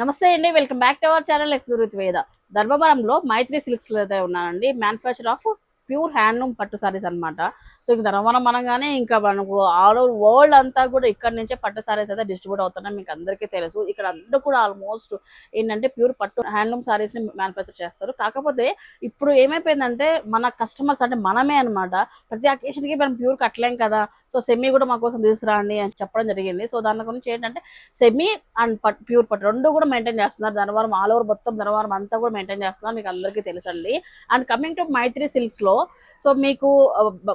నమస్తే అండి welcome back to our channel explore Veda. ధర్మవరంలో మైత్రి సిల్క్స్లో అయితే ఉన్నానండి మ్యానుఫ్యాక్చర్ ఆఫ్ ప్యూర్ హ్యాండ్లూమ్ పట్టు సారీస్ అన్నమాట. సో ఇంక ధర్మవరం అనగానే ఇంకా మనకు ఆల్ ఓవర్ వరల్డ్ అంతా కూడా ఇక్కడ నుంచే పట్టు సారీస్ అయితే డిస్ట్రిబ్యూట్ అవుతున్నాయి. మీకు అందరికీ తెలుసు. ఇక్కడ అందరూ కూడా ఆల్మోస్ట్ ఏంటంటే ప్యూర్ పట్టు హ్యాండ్లూమ్ సారీస్ని మ్యానుఫ్యాక్చర్ చేస్తారు. కాకపోతే ఇప్పుడు ఏమైపోయిందంటే మన కస్టమర్స్ అంటే మనమే అన్నమాట. ప్రతి అకేషన్కి మనం ప్యూర్ కట్టలేం కదా. సో సెమీ కూడా మా కోసం తీసుకురాండి అని చెప్పడం జరిగింది. సో దాని గురించి ఏంటంటే సెమీ అండ్ పట్ ప్యూర్ పట్టు రెండు కూడా మెయింటైన్ చేస్తున్నారు. ధనవరం ఆల్ ఓవర్ మొత్తం ధనవరం అంతా కూడా మెయింటైన్ చేస్తున్నారు. మీకు అందరికీ తెలుసండి. అండ్ కమింగ్ టు మైత్రి సిల్క్స్లో సో మీకు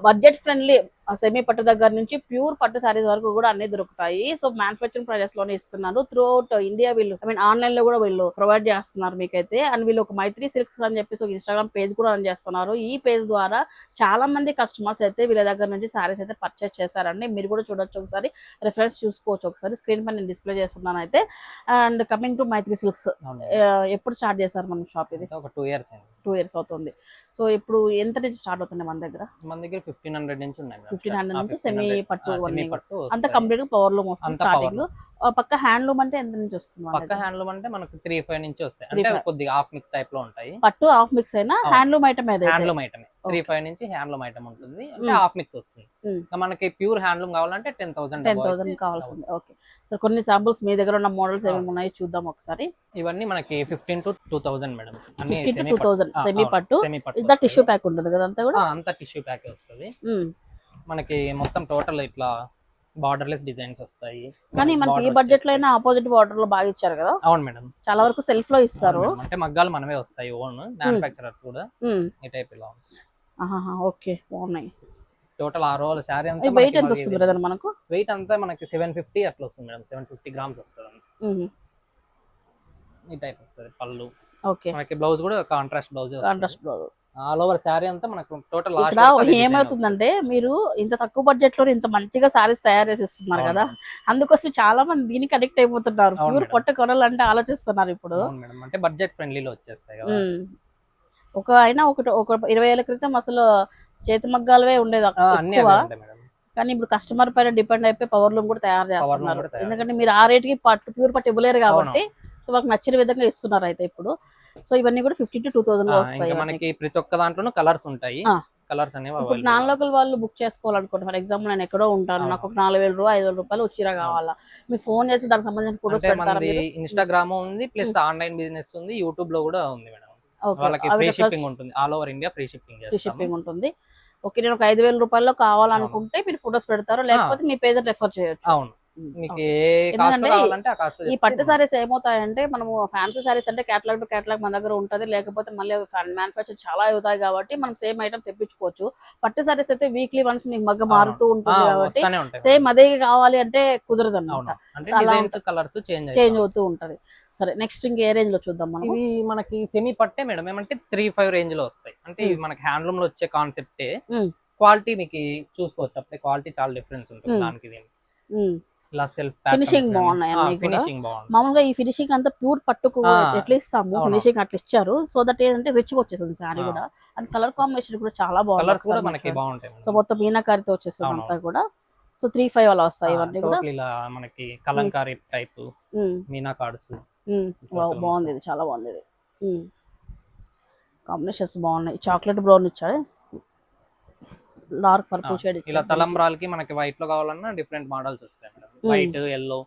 బడ్జెట్ ఫ్రెండ్లీ సెమీ పట్టు దగ్గర నుంచి ప్యూర్ పట్టు సారీస్ వరకు కూడా అన్ని దొరుకుతాయి. సో మ్యానుఫ్యాక్చరింగ్ ప్రైజెస్లోనే ఇస్తున్నారు. త్రూ అవుట్ ఇండియా వీళ్ళు ఐ మీన్ ఆన్లైన్లో కూడా వీళ్ళు ప్రొవైడ్ చేస్తున్నారు మీకైతే. అండ్ వీళ్ళు ఒక మైత్రి సిల్క్స్ అని చెప్పేసి ఒక ఇన్స్టాగ్రామ్ పేజ్ కూడా రన్ చేస్తున్నారు. ఈ పేజ్ ద్వారా చాలా మంది కస్టమర్స్ అయితే వీళ్ళ దగ్గర నుంచి సారీస్ అయితే పర్చేస్ చేశారండి. మీరు కూడా చూడొచ్చు ఒకసారి రెఫరెన్స్ చూసుకోవచ్చు ఒకసారి. స్క్రీన్ పైన నేను డిస్ప్లే చేస్తున్నాను అయితే. And coming to Maitri Silks. ఎప్పుడు స్టార్ట్ చేశారు మనం షాప్ ఇది? ఒక టూ ఇయర్స్ టూ ఇయర్స్ అవుతుంది. సో ఇప్పుడు ఎంత నుంచి స్టార్ట్ అవుతుంది మన దగ్గర? మన దగ్గర ఫిఫ్టీన్ హండ్రెడ్ నుంచి ఉన్నాయి. ఫిఫ్టీన్ హండ్రెడ్ నుంచి 1500 సెమీ పట్టు అంత. కంప్లీట్గా పవర్ లూమ్ వస్తుంది స్టార్టింగ్ పక్క హ్యాండ్లూమ్ అంటే ఎంత నుంచి వస్తుంది పక్క? హ్యాండ్లూమ్ అంటే మనకు త్రీ ఫైవ్ నుంచి వస్తాయి అంటే. కొద్దిగా హాఫ్ మిక్స్ టైప్లో ఉంటాయి పట్టు హాఫ్ మిక్స్ అయినా. హ్యాండ్లూమ్ ఐటమ్ ఏదైతే హ్యాండ్లూమ్ ఐటమ్ త్రీ. ఫైవ్ నుంచి హ్యాండ్లూమ్ ఐటమ్ ఉంటుంది అంటే. హాఫ్ మిక్స్ వస్తుంది Mm. ఇంకా మనకి ప్యూర్ హ్యాండ్లూమ్ కావాలంటే టెన్ థౌసండ్ టెన్ థౌసండ్ కావాల్సింది ఓకే సో కొన్ని శాంపుల్స్ మీ దగ్గర ఉన్న మోడల్స్ ఏమేమి ఉన్నాయి చూద్దాం ఒకసారి ఇవన్నీ మనకి fifteen to two thousand madam అన్ని fifty to two. Thousand semi. పట్టు వస్తుంది. టిష్యూ ప్యాక్ ఉంటుంది కదా అంతా కూడా అంతా టిష్యూ ప్యాక్ వస్తుంది మ్మ్. మనకి మొత్తం టోటల్ ఇట్లా బార్డర్లెస్ డిజైన్స్ వస్తాయి. కానీ మనకి ఈ బడ్జెట్లో. అయినా ఆపోజిట్ బార్డర్లో బాగా ఇచ్చారు కదా? అవును మేడం. చాలా వరకు సెల్ఫ్లో ఇస్తారు. అంటే మగ్గాలు మనమే వస్తాయి ఓన్ మ్యానుఫాక్చరర్స్ కూడా. ఈ టైప్ ఇలా ఓకే బాగున్నాయి. టోటల్ ఆరు రోజుల శారీ అంతా వెయిట్ ఎంత వస్తుంది బ్రదర్ మనకు? వెయిట్ అంతా మనకి సెవెన్ ఫిఫ్టీ అట్లా వస్తుంది మేడం. సెవెన్ ఫిఫ్టీ గ్రామ్స్ వస్తుంది. ఈ టైప్ వస్తుంది పళ్ళు. ఓకే. మనకి బ్లౌజ్ కూడా contrast blouse contrast blouse all over sari అంతా మనకు టోటల్ ఏమవుతుందంటే మీరు ఇంత తక్కువ బడ్జెట్లో ఇంత మంచిగా సారీస్ తయారు చేసి ఇస్తున్నారు కదా అందుకోసం చాలా మంది దీనికి అడిక్ట్ అయిపోతున్నారు. ప్యూర్. పొట్ట కొనాలంటే ఆలోచిస్తున్నారు ఇప్పుడు. అంటే బడ్జెట్ ఫ్రెండ్లీలో వచ్చేస్తాయి కదా. ఒక అయినా ఒకటి ఒక ఇరవై ఏళ్ళ క్రితం అసలు చేతి మగ్గాలవే ఉండేది ఎక్కువ. కానీ ఇప్పుడు కస్టమర్ పైన డిపెండ్ అయిపోయి పవర్ లూమ్ కూడా తయారు చేస్తున్నారు. ఎందుకంటే మీరు ఆ రేట్కి పట్టు ప్యూర్ పట్టు ఇవ్వలేరు కాబట్టి సో వాళ్ళకి నచ్చిన విధంగా ఇస్తున్నారు అయితే ఇప్పుడు. సో ఇవన్నీ కూడా ఫిఫ్టీ టు టూ థౌసండ్ వస్తాయి మనకి ప్రతి ఒక్క దాంట్లోనూ కలర్స్ ఉంటాయి. కలర్స్ అనేవి ఇప్పుడు. నాన్ లోకల్ వాళ్ళు బుక్ చేసుకోవాలనుకోండి ఫర్ ఎగ్జాంపుల్ నేను ఎక్కడో ఉంటాను. నాకు ఒక నాలుగు వేల రూపాయలు ఐదు వేల రూపాయలు వచ్చిరా కావాలా? మీకు ఫోన్ చేసి దానికి సంబంధించిన ఫోటోస్ పెడతారా ఇన్స్టాగ్రామ్ ఉంది ప్లస్ ఆన్లైన్ బిజినెస్ ఉంది యూట్యూబ్లో కూడా ఉంది మేడం. వాళ్ళకి ఫ్రీ షిప్పింగ్ ఉంటుంది. All over India free shipping free shipping ఉంటుంది. ఓకే నేను ఒక ఐదు వేల రూపాయల్లో కావాలనుకుంటే మీరు ఫొటోస్ పెడతారు. లేకపోతే మీ పేజ్ రెఫర్ చేయొచ్చు. అవును. ఎందుకంటే ఈ పట్టు సారీస్ ఏమవుతాయంటే మనము ఫ్యాన్సీ సారీస్ అంటే క్యాటలాగ్ టు క్యాటలాగ్ మన దగ్గర ఉంటది లేకపోతే మళ్ళీ మ్యానుఫ్యాక్చర్ చాలా అవుతాయి కాబట్టి మనం సేమ్ ఐటమ్ తెప్పించుకోవచ్చు. పట్టు సారీస్ అయితే వీక్లీ వన్స్ మీకు మగ్గ మారుతూ ఉంటుంది కాబట్టి సేమ్ అదే కావాలి అంటే కుదరదు డిజైన్స్ కలర్స్ చేంజ్ అవుతూ ఉంటది. సరే నెక్స్ట్ ఇంక రేంజ్లో చూద్దాం మనం ఇవి మనకి సెమీ పట్టే మేడం. ఏమంటే త్రీ ఫైవ్ రేంజ్లో వస్తాయి. అంటే ఇవి మనకి హ్యాండ్లూమ్లో వచ్చే కాన్సెప్టే. క్వాలిటీ మీకు చూసుకోవచ్చు. అప్పుడే క్వాలిటీ చాలా డిఫరెన్స్ ఉంటుంది. దానికి. ఇలా సెల్ఫ్ Finishing బాగున్నాయి అన్నీ. ఫినిషింగ్ బాగుంది మామూలుగా ఈ ఫినిషింగ్ అంతా ప్యూర్ పట్టుకు ఆ, ఎట్లా ఇస్తాము. ఫినిషింగ్ అట్లా ఇచ్చారు. సో దట్ ఏంటంటే రిచ్ వచ్చేసింది సారీ. కూడా. అండ్ కలర్ కాంబినేషన్ కూడా చాలా బాగుంది సో మొత్తం మీనాకారితో వచ్చేస్తుంది. అంతా కూడా. సో త్రీ ఫైవ్ అలా వస్తాయి ఇవన్నీ కూడా. మనకి Kalamkari type um, meena cards. Wow, బాగుంది ఇది చాలా బాగుంది ఇది. కాంబినేషన్స్ బాగున్నాయి. చాక్లెట్ బ్రౌన్ ఇచ్చాడు. డార్క్ పర్పుల్ షేడ్ ఇలా తలంబ్రాలకి మనకి వైట్లో కావాలన్నా డిఫరెంట్ మోడల్స్ వస్తాయి వైట్ ఎల్లో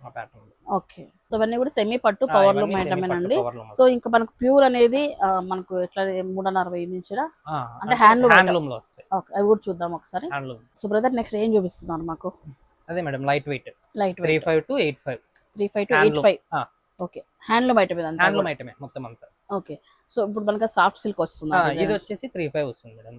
ఆ ప్యాటర్న్ ఓకే సో ఇవన్నీ కూడా సెమీ పట్టు పవర్లో మెయింటైన్ అండి? సో ఇంకా మనకు ప్యూర్ అనేది మనకు ఎట్లా మూడున్నర వెయ్యి నుంచి అంటే handloom హ్యాండ్లూమ్లో వస్తాయి. ఓకే అవి కూడా చూద్దాం ఒకసారి. హ్యాండ్లూమ్ సో బ్రదర్ నెక్స్ట్ ఏం చూపిస్తున్నారు మాకు? అదే madam light weight light three weight five two eight five three five two eight five okay handloom item handloom ఐటమే మొత్తం అంతా. ఓకే. సో ఇప్పుడు మనకి సాఫ్ట్ సిల్క్ వస్తుంది ఇది. వచ్చేసి త్రీ ఫైవ్ వస్తుంది మేడం.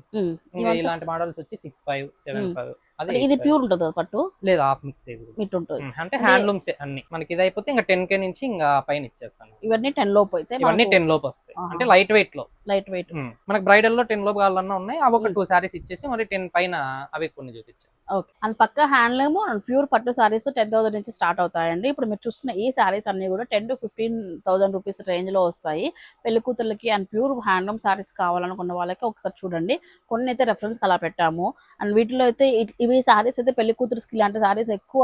ఇలాంటి మోడల్స్ వచ్చి సిక్స్ ఫైవ్ సెవెన్. ఫైవ్ అదే ఇది ప్యూర్ ఉంటుంది పట్టు? లేదు హాఫ్ మిక్స్ మిట్ ఉంటుంది. అంటే హ్యాండ్లూమ్స్ అన్ని. మనకి ఇది అయిపోతే ఇంకా టెన్ కే నుంచి ఇంకా పైన ఇచ్చేస్తాను. ఇవన్నీ టెన్ లోపు అయితే ఇవన్నీ టెన్ లోపు వస్తాయి. అంటే లైట్ వెయిట్లో. Light weight. మనకి బ్రైడల్లో టెన్ లోపు కావాలన్నా ఉన్నాయి. అవి ఒక టూ సారీస్ ఇచ్చేసి మరి టెన్ పైన అవి కొన్ని చూపించాం ఓకే. అండ్ పక్క హ్యాండ్లూమ్ ప్యూర్ పట్టు సారీస్ టెన్ థౌసండ్ నుంచి స్టార్ట్ అవుతాయండి. ఇప్పుడు మీరు చూస్తున్న ఈ సారీస్ అన్ని కూడా ten to fifteen thousand rupees రేంజ్లో వస్తాయి. పెళ్ళి కూతుర్లకి అండ్ ప్యూర్ హ్యాండ్లూమ్ సారీస్ కావాలనుకున్న వాళ్ళకి ఒకసారి చూడండి. కొన్ని అయితే రెఫరెన్స్ అలా పెట్టాము. అండ్ వీటిలో అయితే ఇవి సారీస్ అయితే పెళ్ళి కూతురుకి ఇలాంటి సారీస్ ఎక్కువ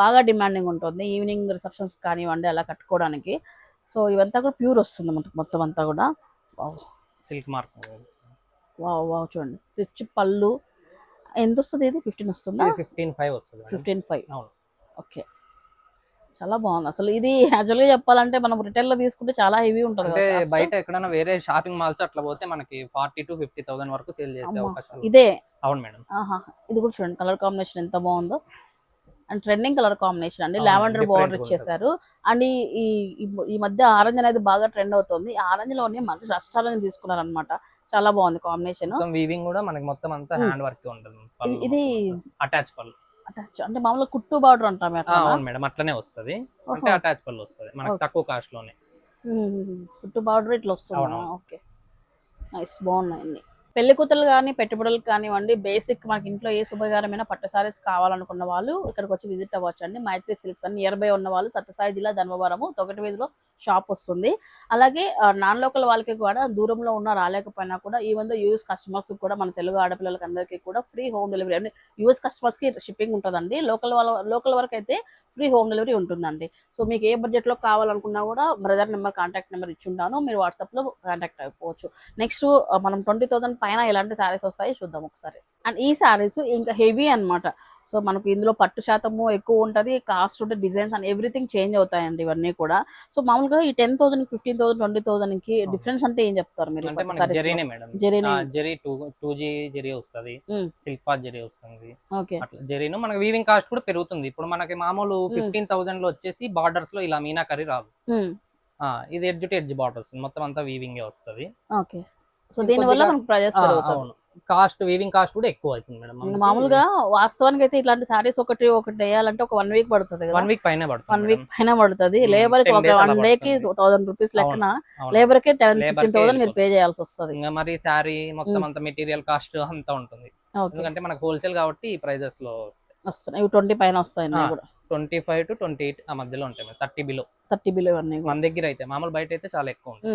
బాగా డిమాండింగ్ ఉంటుంది. ఈవినింగ్ రిసెప్షన్స్ కానివ్వండి అలా కట్టుకోవడానికి. సో ఇవంతా కూడా ప్యూర్ వస్తుంది మొత్తం అంతా కూడా. సిల్క్ మార్క్ వావ్ వావ్ చూడండి. రిచ్ పళ్ళు ఎంత వస్తుంది ఇది? ఫిఫ్టీన్ వస్తుందా? ఫిఫ్టీన్ ఫైవ్ వస్తుంది. ఫిఫ్టీన్ ఫైవ్ అవును. ఓకే చాలా బాగుంది. అసలు ఇది యాక్చువల్గా చెప్పాలంటే మనం రిటైల్లో తీసుకుంటే చాలా హెవీ ఉంటుంది అంటే. బయట ఎక్కడైనా వేరే షాపింగ్ మాల్స్ అట్లా పోతే మనకి ఫార్టీ టు ఫిఫ్టీ థౌసండ్ వరకు సేల్ చేసే అమ్మా, అవకాశాలు ఇదే? అవును మేడం ఆహా ఇది కూడా చూడండి కలర్ కాంబినేషన్ ఎంత బాగుందో. అండ్ ట్రెండింగ్ కలర్ కాంబినేషన్ అండి. లావెండర్ బార్డర్ ఇచ్చేసారు. అండ్ ఈ ఈ- మధ్య ఆరెంజ్ అనేది బాగా ట్రెండ్ అవుతుంది. ఆరెంజ్లోనే మళ్ళీ రస్టాలని తీసుకున్నారు అనమాట చాలా బాగుంది కాంబినేషన్. వీవింగ్ కూడా మనకి మొత్తం అంతా. హ్యాండ్ వర్క్ ఉంటుంది. ఇది అటాచ్ పళ్ళు. అటాచ్ అంటే మామూలుగా కుట్టు బార్డర్ అంటాం అవును మేడం అట్లనే వస్తది. అంటే అటాచ్ పళ్ళు వస్తుంది. మనకి. తక్కువ కాస్ట్లోనే. కుట్టు బార్డర్ ఇట్లా వస్తుంది. ఓకే. నైస్ బాగున్నాయండి పెళ్ళి కూతురు కానీ పెట్టుబడులు కానివ్వండి బేసిక్ మనకి ఇంట్లో ఏ శుభకరమైన పట్టు సారీస్ కావాలనుకున్న వాళ్ళు ఇక్కడికి వచ్చి విజిట్ అవ్వచ్చు అండి మైత్రి సిల్క్స్ అని నియర్ బై ఉన్న వాళ్ళు సత్యసాయి జిల్లా ధర్మవరము తొకటి వీధిలో షాప్ వస్తుంది. అలాగే నాన్ లోకల్ వాళ్ళకి కూడా దూరంలో ఉన్న రాలేకపోయినా కూడా ఈవెన్ యూఎస్ కస్టమర్స్ కూడా మన తెలుగు ఆడపిల్లలకి అందరికీ కూడా ఫ్రీ హోమ్ డెలివరీ అంటే యూఎస్ కస్టమర్స్కి షిప్పింగ్ ఉంటుందండి. లోకల్ వాళ్ళ లోకల్ వరకు అయితే ఫ్రీ హోమ్ డెలివరీ ఉంటుందండి. సో మీకు ఏ బడ్జెట్లో కావాలనుకున్నా కూడా బ్రదర్ నెంబర్ కాంటాక్ట్ నెంబర్ ఇచ్చి ఉంటాను. మీరు వాట్సాప్లో కాంటాక్ట్ అయిపోవచ్చు. నెక్స్ట్ మనం ట్వంటీ థౌసండ్ పైన ఎలాంటి శారీస్ వస్తాయి చూద్దాం ఒకసారి. అండ్ ఈ శారీస్ ఇంకా హెవీ అన్నమాట. సో మనకు ఇందులో పట్టు శాతము ఎక్కువ ఉంటది కాస్ట్ ఉంటే డిజైన్స్ అండ్ ఎవ్రీథింగ్ చేంజ్ అవుతాయండి ఇవన్నీ కూడా. సో మామూలుగా ఈ ten thousand fifteen thousand twenty థౌసండ్కి difference అంటే ఏం చెప్తారు మీరు జరీ టూ జీ జరీ వస్తుంది పాత్ జరీ వస్తుంది. జరీను మనకి వీవింగ్ కాస్ట్ కూడా పెరుగుతుంది. ఇప్పుడు మనకి మామూలు ఫిఫ్టీన్ థౌసండ్లో వచ్చేసి బార్డర్స్లో ఇలా మీనాకరి రాదు. ఆ, ఇది ఎడ్జ్ టు ఎడ్జ్ బార్డర్స్ మొత్తం అంతా వీవింగ్ వస్తుంది. ఓకే. సో దీని వల్ల కొద్దిగా- మనకు ప్రైజెస్ కాస్ట్ వీవింగ్ కాస్ట్ కూడా ఎక్కువ అవుతుంది మేడం. మామూలుగా వాస్తవానికి అయితే ఇట్లాంటి సారీస్ ఒకటి ఒకటి వేయాలంటే ఒక వన్ వీక్ పడుతుంది వన్ వీక్ పైన వన్ పడుతుంది వీక్ మేడం. పైన పడుతుంది. లేబర్కి 10 ఒక వన్ డే కి. థౌసండ్ రూపీస్ లెక్కన. లేబర్కి టెన్ ఫిఫ్టీన్ థౌసండ్ మీరు పే. చేయాల్సి వస్తుంది. ఇంకా మరి శారీ మొత్తం. అంత మెటీరియల్ కాస్ట్ అంతా ఉంటుంది. ఎందుకంటే మనకు హోల్సేల్ కాబట్టి ఈ ప్రైజెస్లో వస్తున్నాయి. ఇవి ట్వంటీ పైన వస్తాయి. కూడా twenty five to twenty eight ఆ మధ్యలో ఉంటాయి థర్టీ బిలో థర్టీ బిలో అన్నీ మన దగ్గర అయితే మామూలు బయట అయితే చాలా ఎక్కువ ఉంటుంది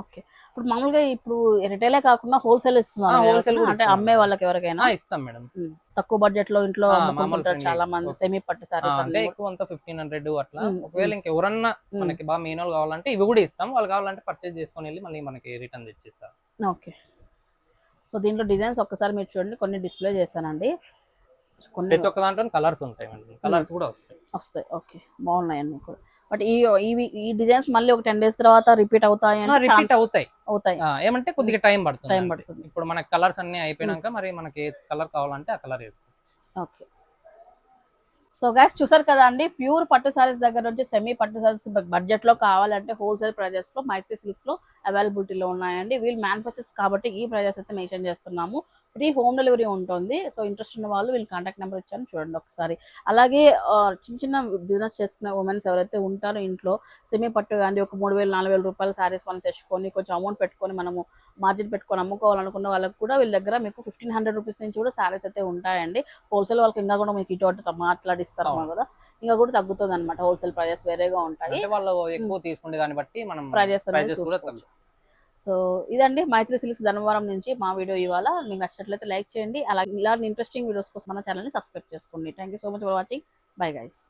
ఓకే. ఇప్పుడు మామూలుగా ఇప్పుడు రిటైలే కాకుండా హోల్సేల్ ఇస్తున్నారు కూడా అంటే. అమ్మే వాళ్ళకి ఎవరికైనా? ఇస్తాం మేడం. తక్కువ బడ్జెట్లో ఇంట్లో మామూలు చాలా. మంది సెమీ పట్టు సారీస్ అంటే ఎక్కువ అంతా ఫిఫ్టీన్ హండ్రెడ్ అట్లా. ఒకవేళ ఇంకెవరన్నా. మనకి బాగా మీనోలు కావాలంటే ఇవి కూడా ఇస్తాం. వాళ్ళు కావాలంటే పర్చేజ్ చేసుకొని వెళ్ళి మళ్ళీ మనకి రిటర్న్ తెచ్చిస్తారు. ఓకే. సో దీంట్లో డిజైన్స్ ఒక్కసారి మీరు చూడండి. కొన్ని డిస్ప్లే చేశానండి. ప్రతి ఒక్క దాంట్లో కలర్స్ ఉంటాయి కలర్స్ కూడా వస్తాయి. వస్తాయి. ఓకే. బాగున్నాయి అన్ని కూడా. బట్ ఈ ఇవి ఈ డిజైన్స్ మళ్ళీ ఒక టెన్ డేస్ తర్వాత రిపీట్ అవుతాయి రిపీట్ అవుతాయి. అవుతాయి. ఏమంటే కొద్దిగా టైం పడుతుంది Time అంతే. పడుతుంది. ఇప్పుడు మనకి కలర్స్ అన్ని అయిపోయినాక మరి మనకి కలర్ కావాలంటే ఆ కలర్ వేసుకో. ఓకే. సో గైస్ చూసారు కదా అండి? ప్యూర్ పట్టు సారీస్ దగ్గర నుంచి సెమీ పట్టు సారీస్ బడ్జెట్లో కావాలంటే హోల్సేల్ ప్రైజెస్లో మైత్రి సిల్క్స్లో అవైలబిలిటీలో ఉన్నాయండి. వీళ్ళు మ్యానుఫ్యాక్చర్స్ కాబట్టి ఈ ప్రైజెస్ అయితే మెన్షన్ చేస్తున్నాము. ఫ్రీ హోమ్ డెలివరీ ఉంటుంది. సో ఇంట్రెస్ట్ ఉన్న వాళ్ళు వీళ్ళు కాంటాక్ట్ నెంబర్ ఇచ్చాను చూడండి ఒకసారి. అలాగే ఆ, చిన్న చిన్న బిజినెస్ చేసుకునే ఉమెన్స్ ఎవరైతే ఉంటారో ఇంట్లో సెమీ పట్టు కానీ ఒక మూడు వేలు నాలుగు వేల రూపాయల సారీస్ మనం తెచ్చుకొని కొంచెం అమౌంట్ పెట్టుకొని మనము మార్జిన్ పెట్టుకొని అమ్ముకోవాలనుకున్న వాళ్ళకి కూడా వీళ్ళ దగ్గర మీకు ఫిఫ్టీన్ హండ్రెడ్ రూపీస్ నుంచి కూడా సారీస్ అయితే ఉంటాయండి. హోల్సేల్ వాళ్ళకి ఇంకా కూడా మీకు ఇటు మాట్లాడి మాట్లాడిస్తారు అవును. కదా? ఇంకా కూడా తగ్గుతుంది అనమాట హోల్సేల్ ప్రైజెస్ వేరేగా ఉంటాయి. వాళ్ళు ఎక్కువ తీసుకునే దాన్ని బట్టి మనం ప్రైజెస్ సో ఇదండి మైత్రి సిల్క్స్ ధనవరం నుంచి మా వీడియో ఇవాళ. మీకు నచ్చినట్లయితే లైక్ చేయండి. అలాగే ఇలాంటి ఇంట్రెస్టింగ్ వీడియోస్ కోసం మన ఛానల్ని సబ్స్క్రైబ్ చేసుకోండి. Thank you so much for watching bye guys